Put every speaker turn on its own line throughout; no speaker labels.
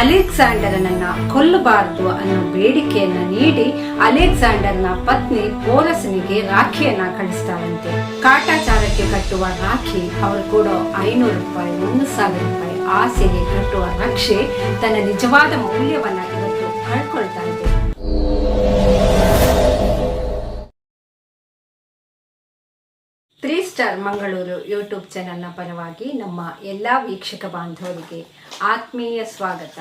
ಅಲೆಕ್ಸಾಂಡರನನ್ನ ಕೊಲ್ಲಬಾರದು ಅನ್ನೋ ಬೇಡಿಕೆಯನ್ನ ನೀಡಿ ಅಲೆಕ್ಸಾಂಡರ್ನ ಪತ್ನಿ ಪೋರಸನಿಗೆ ರಾಖಿಯನ್ನ ಕಳಿಸ್ತಾರಂತೆ. ಕಾಟಾಚಾರಕ್ಕೆ ಕಟ್ಟುವ ರಾಖಿ ಅವಳು ಕೊಡೋ ಐನೂರು ರೂಪಾಯಿ, ಒಂದು ಸಾವಿರ ರೂಪಾಯಿ ಆಸೆಗೆ ಕಟ್ಟುವ ರಕ್ಷೆ ತನ್ನ ನಿಜವಾದ ಮೌಲ್ಯವನ್ನ ಸ್ಟಾರ್ ಮಂಗಳೂರು ಯೂಟ್ಯೂಬ್ ಚಾನೆಲ್ನ ಪರವಾಗಿ ನಮ್ಮ ಎಲ್ಲ ವೀಕ್ಷಕ ಬಾಂಧವರಿಗೆ ಆತ್ಮೀಯ ಸ್ವಾಗತ.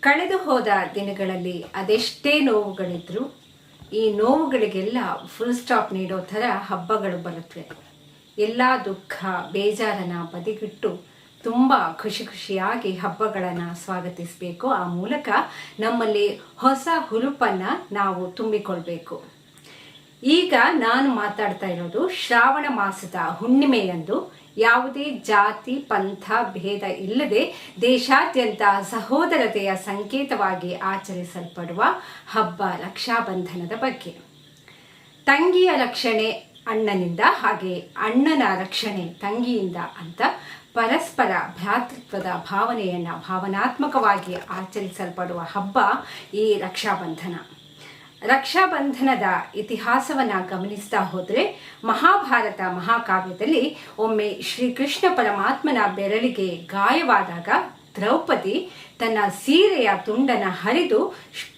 ಕಳೆದು ಹೋದ ದಿನಗಳಲ್ಲಿ ಅದೆಷ್ಟೇ ನೋವುಗಳಿದ್ರು ಈ ನೋವುಗಳಿಗೆಲ್ಲ ಫುಲ್ ಸ್ಟಾಪ್ ನೀಡೋ ಥರ ಹಬ್ಬಗಳು ಬರುತ್ತವೆ. ಎಲ್ಲ ದುಃಖ, ಬೇಜಾರನ್ನ ಬದಿಗಿಟ್ಟು ತುಂಬ ಖುಷಿ ಖುಷಿಯಾಗಿ ಹಬ್ಬಗಳನ್ನು ಸ್ವಾಗತಿಸಬೇಕು. ಆ ಮೂಲಕ ನಮ್ಮಲ್ಲಿ ಹೊಸ ಹುರುಪನ್ನು ನಾವು ತುಂಬಿಕೊಳ್ಬೇಕು. ಈಗ ನಾನು ಮಾತಾಡ್ತಾ ಇರೋದು ಶ್ರಾವಣ ಮಾಸದ ಹುಣ್ಣಿಮೆಯಂದು. ಯಾವುದೇ ಜಾತಿ, ಪಂಥ, ಭೇದ ಇಲ್ಲದೆ ದೇಶಾದ್ಯಂತ ಸಹೋದರತೆಯ ಸಂಕೇತವಾಗಿ ಆಚರಿಸಲ್ಪಡುವ ಹಬ್ಬ ರಕ್ಷಾಬಂಧನದ ಬಗ್ಗೆ. ತಂಗಿಯ ರಕ್ಷಣೆ ಅಣ್ಣನಿಂದ ಹಾಗೆ ಅಣ್ಣನ ರಕ್ಷಣೆ ತಂಗಿಯಿಂದ ಅಂತ ಪರಸ್ಪರ ಭ್ರಾತೃತ್ವದ ಭಾವನೆಯನ್ನು ಭಾವನಾತ್ಮಕವಾಗಿ ಆಚರಿಸಲ್ಪಡುವ ಹಬ್ಬ ಈ ರಕ್ಷಾಬಂಧನ. ರಕ್ಷಾಬಂಧನದ ಇತಿಹಾಸವನ್ನು ಗಮನಿಸ್ತಾ ಹೋದರೆ ಮಹಾಭಾರತ ಮಹಾಕಾವ್ಯದಲ್ಲಿ ಒಮ್ಮೆ ಶ್ರೀಕೃಷ್ಣ ಪರಮಾತ್ಮನ ಬೆರಳಿಗೆ ಗಾಯವಾದಾಗ ದ್ರೌಪದಿ ತನ್ನ ಸೀರೆಯ ತುಂಡನ ಹರಿದು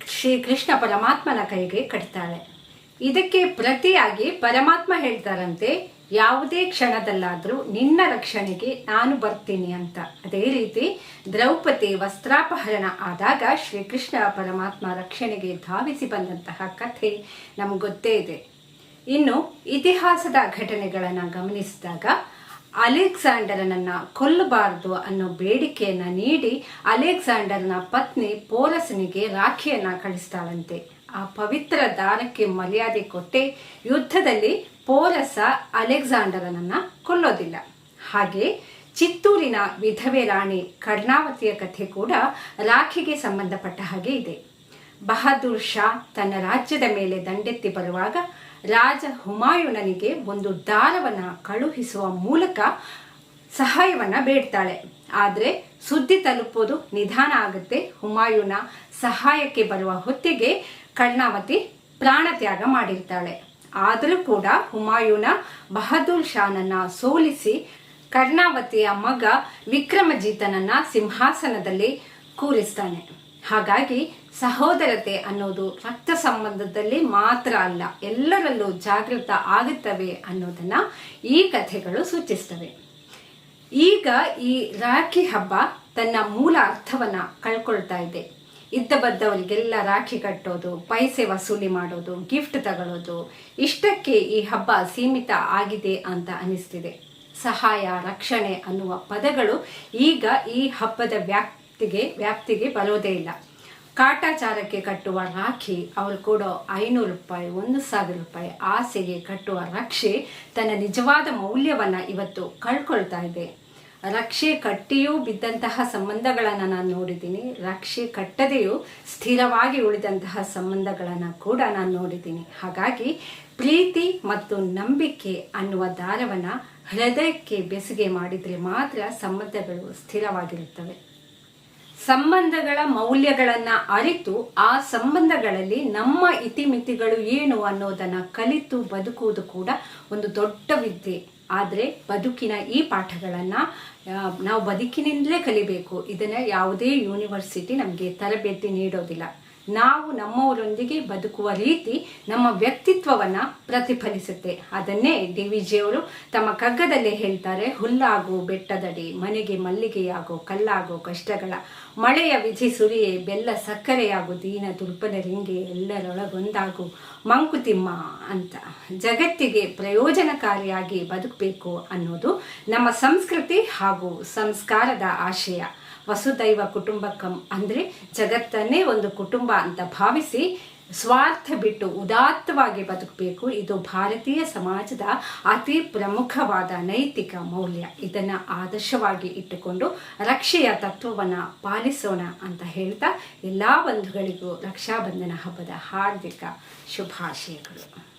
ಶ್ರೀಕೃಷ್ಣ ಪರಮಾತ್ಮನ ಕೈಗೆ ಕಟ್ತಾಳೆ. ಇದಕ್ಕೆ ಪ್ರತಿಯಾಗಿ ಪರಮಾತ್ಮ ಹೇಳ್ತಾರಂತೆ ಯಾವುದೇ ಕ್ಷಣದಲ್ಲಾದರೂ ನಿನ್ನ ರಕ್ಷಣೆಗೆ ನಾನು ಬರ್ತೀನಿ ಅಂತ. ಅದೇ ರೀತಿ ದ್ರೌಪದಿ ವಸ್ತ್ರಾಪಹರಣ ಆದಾಗ ಶ್ರೀಕೃಷ್ಣ ಪರಮಾತ್ಮ ರಕ್ಷಣೆಗೆ ಧಾವಿಸಿ ಬಂದಂತಹ ಕಥೆ ನಮ್ಗೆ ಗೊತ್ತೇ ಇದೆ. ಇನ್ನು ಇತಿಹಾಸದ ಘಟನೆಗಳನ್ನು ಗಮನಿಸಿದಾಗ ಅಲೆಕ್ಸಾಂಡರ್ನನ್ನ ಕೊಲ್ಲಬಾರದು ಅನ್ನೋ ಬೇಡಿಕೆಯನ್ನ ನೀಡಿ ಅಲೆಕ್ಸಾಂಡರ್ನ ಪತ್ನಿ ಪೋರಸನಿಗೆ ರಾಖಿಯನ್ನ ಕಳಿಸ್ತಾಳಂತೆ. ಆ ಪವಿತ್ರ ದಾನಕ್ಕೆ ಮರ್ಯಾದೆ ಕೊಟ್ಟೆ ಯುದ್ಧದಲ್ಲಿ ಪೋರಸ ಅಲೆಕ್ಸಾಂಡರನನ್ನ ಕೊಲ್ಲೋದಿಲ್ಲ. ಹಾಗೆ ಚಿತ್ತೂರಿನ ವಿಧವೆ ರಾಣಿ ಕರ್ಣಾವತಿಯ ಕಥೆ ಕೂಡ ರಾಖಿಗೆ ಸಂಬಂಧಪಟ್ಟ ಹಾಗೆ ಇದೆ. ಬಹದ್ದೂರ್ ಶಾ ತನ್ನ ರಾಜ್ಯದ ಮೇಲೆ ದಂಡೆತ್ತಿ ಬರುವಾಗ ರಾಜ ಹುಮಾಯೂನನಿಗೆ ಒಂದು ದಾರವನ್ನ ಕಳುಹಿಸುವ ಮೂಲಕ ಸಹಾಯವನ್ನ ಬೇಡ್ತಾಳೆ. ಆದರೆ ಸುದ್ದಿ ತಲುಪೋದು ನಿಧಾನ ಆಗುತ್ತೆ. ಹುಮಾಯೂನ ಸಹಾಯಕ್ಕೆ ಬರುವ ಹೊತ್ತಿಗೆ ಕರ್ಣಾವತಿ ಪ್ರಾಣತ್ಯಾಗ ಮಾಡಿರ್ತಾಳೆ. ಆದರೂ ಕೂಡ ಹುಮಾಯೂನ ಬಹದ್ದೂರ್ ಶಾನನ್ನ ಸೋಲಿಸಿ ಕರ್ಣಾವತಿಯ ಮಗ ವಿಕ್ರಮಜಿತನನ್ನ ಸಿಂಹಾಸನದಲ್ಲಿ ಕೂರಿಸ್ತಾನೆ. ಹಾಗಾಗಿ ಸಹೋದರತೆ ಅನ್ನೋದು ರಕ್ತ ಸಂಬಂಧದಲ್ಲಿ ಮಾತ್ರ ಅಲ್ಲ, ಎಲ್ಲರಲ್ಲೂ ಜಾಗೃತ ಆಗುತ್ತವೆ ಅನ್ನೋದನ್ನ ಈ ಕಥೆಗಳು ಸೂಚಿಸ್ತವೆ. ಈಗ ಈ ರಾಖಿ ಹಬ್ಬ ತನ್ನ ಮೂಲ ಅರ್ಥವನ್ನ ಕಳ್ಕೊಳ್ತಾ ಇದೆ. ಇದ್ದ ಬದ್ದವರಿಗೆಲ್ಲ ರಾಖಿ ಕಟ್ಟೋದು, ಪೈಸೆ ವಸೂಲಿ ಮಾಡೋದು ಗಿಫ್ಟ್ ತಗೊಳ್ಳೋದು ಇಷ್ಟಕ್ಕೆ ಈ ಹಬ್ಬ ಸೀಮಿತ ಆಗಿದೆ ಅಂತ ಅನಿಸ್ತಿದೆ. ಸಹಾಯ, ರಕ್ಷಣೆ ಅನ್ನುವ ಪದಗಳು ಈಗ ಈ ಹಬ್ಬದ ವ್ಯಾಪ್ತಿಗೆ ವ್ಯಾಪ್ತಿಗೆ ಬರೋದೇ ಇಲ್ಲ. ಕಾಟಾಚಾರಕ್ಕೆ ಕಟ್ಟುವ ರಾಖಿ, ಅವರು ಕೊಡೋ ಐನೂರು ರೂಪಾಯಿ, ಒಂದು ಸಾವಿರ ರೂಪಾಯಿ ಆಸೆಗೆ ಕಟ್ಟುವ ರಕ್ಷೆ ತನ್ನ ನಿಜವಾದ ಮೌಲ್ಯವನ್ನು ಇವತ್ತು ಕಳ್ಕೊಳ್ತಾ ಇದೆ. ರಕ್ಷೆ ಕಟ್ಟಿಯೂ ಬಿದ್ದಂತಹ ಸಂಬಂಧಗಳನ್ನು ನಾನು ನೋಡಿದ್ದೀನಿ. ರಕ್ಷೆ ಕಟ್ಟದೆಯೂ ಸ್ಥಿರವಾಗಿ ಉಳಿದಂತಹ ಸಂಬಂಧಗಳನ್ನು ಕೂಡ ನಾನು ನೋಡಿದ್ದೀನಿ. ಹಾಗಾಗಿ ಪ್ರೀತಿ ಮತ್ತು ನಂಬಿಕೆ ಅನ್ನುವ ದಾರವನ್ನು ಹೃದಯಕ್ಕೆ ಬೆಸುಗೆ ಮಾಡಿದರೆ ಮಾತ್ರ ಸಂಬಂಧಗಳು ಸ್ಥಿರವಾಗಿರುತ್ತವೆ. ಸಂಬಂಧಗಳ ಮೌಲ್ಯಗಳನ್ನು ಅರಿತು ಆ ಸಂಬಂಧಗಳಲ್ಲಿ ನಮ್ಮ ಇತಿಮಿತಿಗಳು ಏನು ಅನ್ನೋದನ್ನು ಕಲಿತು ಬದುಕುವುದು ಕೂಡ ಒಂದು ದೊಡ್ಡ ವಿದ್ಯೆ. ಆದರೆ ಬದುಕಿನ ಈ ಪಾಠಗಳನ್ನು ನಾವು ಬದುಕಿನಿಂದಲೇ ಕಲಿಬೇಕು. ಇದನ್ನು ಯಾವುದೇ ಯೂನಿವರ್ಸಿಟಿ ನಮಗೆ ತರಬೇತಿ ನೀಡೋದಿಲ್ಲ. ನಾವು ನಮ್ಮವರೊಂದಿಗೆ ಬದುಕುವ ರೀತಿ ನಮ್ಮ ವ್ಯಕ್ತಿತ್ವವನ್ನು ಪ್ರತಿಫಲಿಸುತ್ತೆ. ಅದನ್ನೇ ಡಿ ವಿ ಜಿಯವರು ತಮ್ಮ ಕಗ್ಗದಲ್ಲೇ ಹೇಳ್ತಾರೆ, ಹುಲ್ಲಾಗೋ ಬೆಟ್ಟದಡಿ, ಮನೆಗೆ ಮಲ್ಲಿಗೆಯಾಗೋ ಕಲ್ಲಾಗೋ ಕಷ್ಟಗಳ ಮಳೆಯ ವಿಧಿ ಸುರಿಯೇ, ಬೆಲ್ಲ ಸಕ್ಕರೆಯಾಗು, ದೀನ ದುರ್ಬಲ ರಿಂಗೆ ಎಲ್ಲರೊಳಗೊಂದಾಗು, ಮಂಕುತಿಮ್ಮ ಅಂತ. ಜಗತ್ತಿಗೆ ಪ್ರಯೋಜನಕಾರಿಯಾಗಿ ಬದುಕಬೇಕು ಅನ್ನೋದು ನಮ್ಮ ಸಂಸ್ಕೃತಿ ಹಾಗೂ ಸಂಸ್ಕಾರದ ಆಶಯ. ವಸುದೈವ ಕುಟುಂಬಕಂ ಅಂದರೆ ಜಗತ್ತನ್ನೇ ಒಂದು ಕುಟುಂಬ ಅಂತ ಭಾವಿಸಿ ಸ್ವಾರ್ಥ ಬಿಟ್ಟು ಉದಾತ್ತವಾಗಿ ಬದುಕಬೇಕು. ಇದು ಭಾರತೀಯ ಸಮಾಜದ ಅತಿ ಪ್ರಮುಖವಾದ ನೈತಿಕ ಮೌಲ್ಯ. ಇದನ್ನು ಆದರ್ಶವಾಗಿ ಇಟ್ಟುಕೊಂಡು ರಕ್ಷೆಯ ತತ್ವವನ್ನು ಪಾಲಿಸೋಣ ಅಂತ ಹೇಳ್ತಾ ಎಲ್ಲ ಬಂಧುಗಳಿಗೂ ರಕ್ಷಾಬಂಧನ ಹಬ್ಬದ ಹಾರ್ದಿಕ ಶುಭಾಶಯಗಳು.